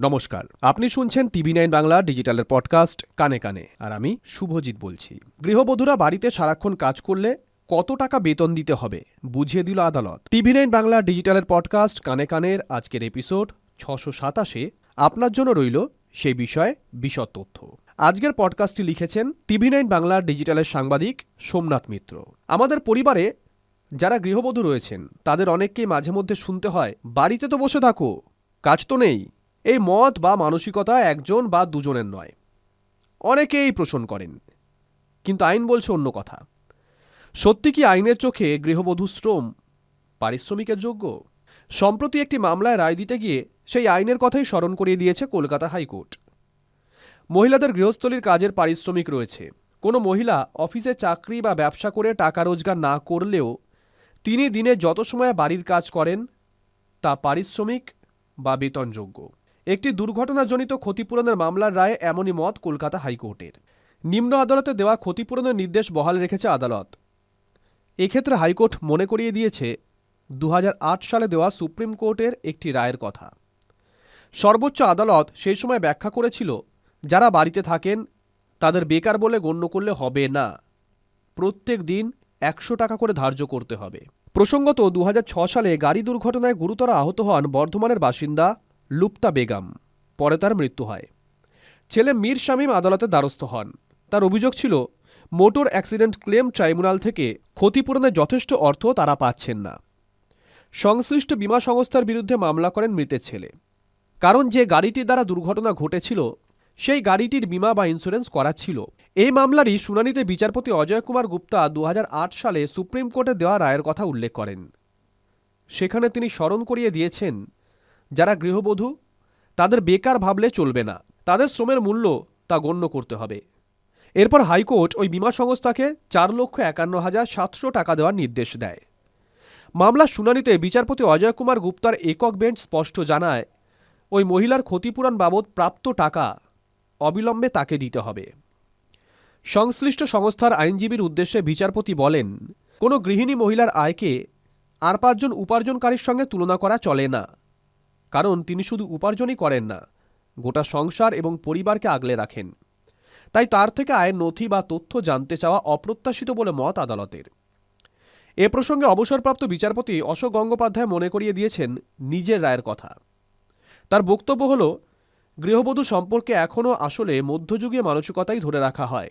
নমস্কার। আপনি শুনছেন টিভি নাইন বাংলা ডিজিটালের পডকাস্ট কানে কানে। আর আমি শুভজিৎ বলছি। গৃহবধূরা বাড়িতে সারাক্ষণ কাজ করলে কত টাকা বেতন দিতে হবে, বুঝিয়ে দিল আদালত। টিভি নাইন বাংলা ডিজিটালের পডকাস্ট কানে কানের আজকের এপিসোড ছশো সাতাশে আপনার জন্য রইল সেই বিষয়ে বিশদ তথ্য। আজকের পডকাস্টটি লিখেছেন টিভি নাইন বাংলা ডিজিটালের সাংবাদিক সোমনাথ মিত্র। আমাদের পরিবারে যারা গৃহবধূ রয়েছেন, তাদের অনেককেই মাঝে মধ্যে শুনতে হয়, বাড়িতে তো বসে থাকো, কাজ তো নেই। এই মত বা মানসিকতা একজন বা দুজনের নয়। অনেকেই পোষণ করেন। কিন্তু আইন বলছে অন্য কথা। সত্যি কি আইনের চোখে গৃহবধূ শ্রম পারিশ্রমিকের যোগ্য? সম্প্রতি একটি মামলায় রায় দিতে গিয়ে সেই আইনের কথাই স্মরণ করিয়ে দিয়েছে কলকাতা হাইকোর্ট। মহিলাদের গৃহস্থলীর কাজের পারিশ্রমিক রয়েছে। কোনো মহিলা অফিসে চাকরি বা ব্যবসা করে টাকা রোজগার না করলেও তিনি দিনে যত সময় বাড়ির কাজ করেন, তা পারিশ্রমিক বা বেতনযোগ্য। একটি দুর্ঘটনাজনিত ক্ষতিপূরণের মামলার রায়ে এমনই মত কলকাতা হাইকোর্টের। নিম্ন আদালতে দেওয়া ক্ষতিপূরণের নির্দেশ বহাল রেখেছে আদালত। এক্ষেত্রে হাইকোর্ট মনে করিয়ে দিয়েছে দু হাজার আট সালে দেওয়া সুপ্রিম কোর্টের একটি রায়ের কথা। সর্বোচ্চ আদালত সেই সময় ব্যাখ্যা করেছিল, যারা বাড়িতে থাকেন, তাদের বেকার বলে গণ্য করলে হবে না। প্রত্যেক দিন একশো টাকা করে ধার্য করতে হবে। প্রসঙ্গত দু সালে গাড়ি দুর্ঘটনায় গুরুতর আহত হন বর্ধমানের বাসিন্দা লুপ্তা বেগম, পরে তার মৃত্যু হয়। ছেলে মীর শামীম আদালতে দ্বারস্থ হন। তার অভিযোগ ছিল, মোটর অ্যাক্সিডেন্ট ক্লেম ট্রাইব্যুনাল থেকে ক্ষতিপূরণের যথেষ্ট অর্থ তারা পাচ্ছেন না। সংশ্লিষ্ট বীমা সংস্থার বিরুদ্ধে মামলা করেন মৃতের ছেলে। কারণ যে গাড়িটি দ্বারা দুর্ঘটনা ঘটেছিল, সেই গাড়িটির বীমা বা ইন্স্যুরেন্স করা ছিল। এই মামলারই শুনানিতে বিচারপতি অজয় কুমার গুপ্তা দু হাজার আট সালে সুপ্রিম কোর্টে দেওয়া রায়ের কথা উল্লেখ করেন। সেখানে তিনি স্মরণ করিয়ে দিয়েছেন যারা গৃহবধূ, তাদের বেকার ভাবলে চলবে না। তাদের শ্রমের মূল্য তা গণ্য করতে হবে। এরপর হাইকোর্ট ওই বীমা সংস্থাকে চার লক্ষ একান্ন হাজার সাতশো টাকা দেওয়ার নির্দেশ দেয়। মামলার শুনানিতে বিচারপতি অজয় কুমার গুপ্তার একক বেঞ্চ স্পষ্ট জানায়, ওই মহিলার ক্ষতিপূরণ বাবদ প্রাপ্ত টাকা অবিলম্বে তাকে দিতে হবে। সংশ্লিষ্ট সংস্থার আইনজীবীর উদ্দেশ্যে বিচারপতি বলেন, কোনো গৃহিণী মহিলার আয়কে আর পাঁচজন উপার্জনকারীর সঙ্গে তুলনা করা চলে না। কারণ তিনি শুধু উপার্জনই করেন না, গোটা সংসার এবং পরিবারকে আগলে রাখেন। তাই তার থেকে আয়ের নথি বা তথ্য জানতে চাওয়া অপ্রত্যাশিত বলে মত আদালতের। এ প্রসঙ্গে অবসরপ্রাপ্ত বিচারপতি অশোক গঙ্গোপাধ্যায় মনে করিয়ে দিয়েছেন নিজের রায়ের কথা। তার বক্তব্য হল, গৃহবধূ সম্পর্কে এখনও আসলে মধ্যযুগীয় মানসিকতাই ধরে রাখা হয়।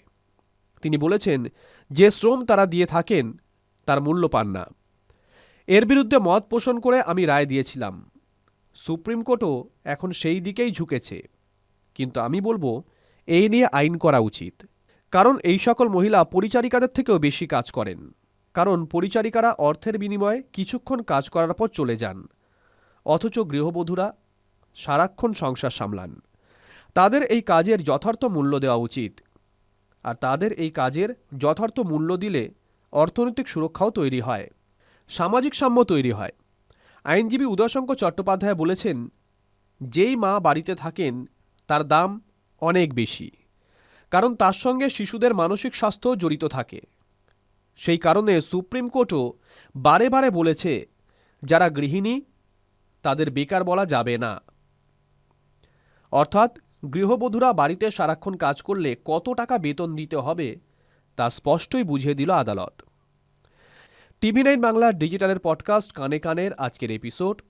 তিনি বলেছেন, যে শ্রম তারা দিয়ে থাকেন, তার মূল্য পান না। এর বিরুদ্ধে মত পোষণ করে আমি রায় দিয়েছিলাম। সুপ্রিম কোর্টও এখন সেই দিকেই ঝুঁকেছে। কিন্তু আমি বলব, এই নিয়ে আইন করা উচিত। কারণ এই সকল মহিলা পরিচারিকাদের থেকেও বেশি কাজ করেন। কারণ পরিচারিকারা অর্থের বিনিময়ে কিছুক্ষণ কাজ করার পর চলে যান। অথচ গৃহবধূরা সারাক্ষণ সংসার সামলান। তাদের এই কাজের যথার্থ মূল্য দেওয়া উচিত। আর তাদের এই কাজের যথার্থ মূল্য দিলে অর্থনৈতিক সুরক্ষাও তৈরি হয়। সামাজিক সাম্য তৈরি হয়। আইনজীবী উদয়শঙ্কর চট্টোপাধ্যায় বলেছেন, যেই মা বাড়িতে থাকেন, তার দাম অনেক বেশি। কারণ তার সঙ্গে শিশুদের মানসিক স্বাস্থ্য জড়িত থাকে। সেই কারণে সুপ্রিম কোর্টও বারে বারে বলেছে, যারা গৃহিণী, তাদের বেকার বলা যাবে না। অর্থাৎ গৃহবধূরা বাড়িতে সারাক্ষণ কাজ করলে কত টাকা বেতন দিতে হবে, তা স্পষ্টই বুঝিয়ে দিল আদালত। টিভি নাইন বাংলার ডিজিটালের পডকাস্ট কানে কানের আজকের এপিসোড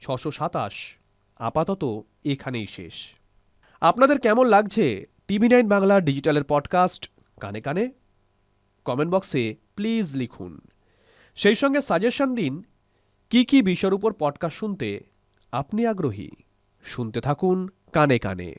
ছশো সাতাশ। আপাতত এখানেই শেষ। আপনাদের কেমন লাগছে টিভি নাইন বাংলার ডিজিটালের পডকাস্ট কানে কানে? কমেন্ট বক্সে প্লিজ লিখুন। সেই সঙ্গে সাজেশন দিন, কি কি বিষয়ের উপর পডকাস্ট শুনতে আপনি আগ্রহী? শুনতে থাকুন কানে কানে।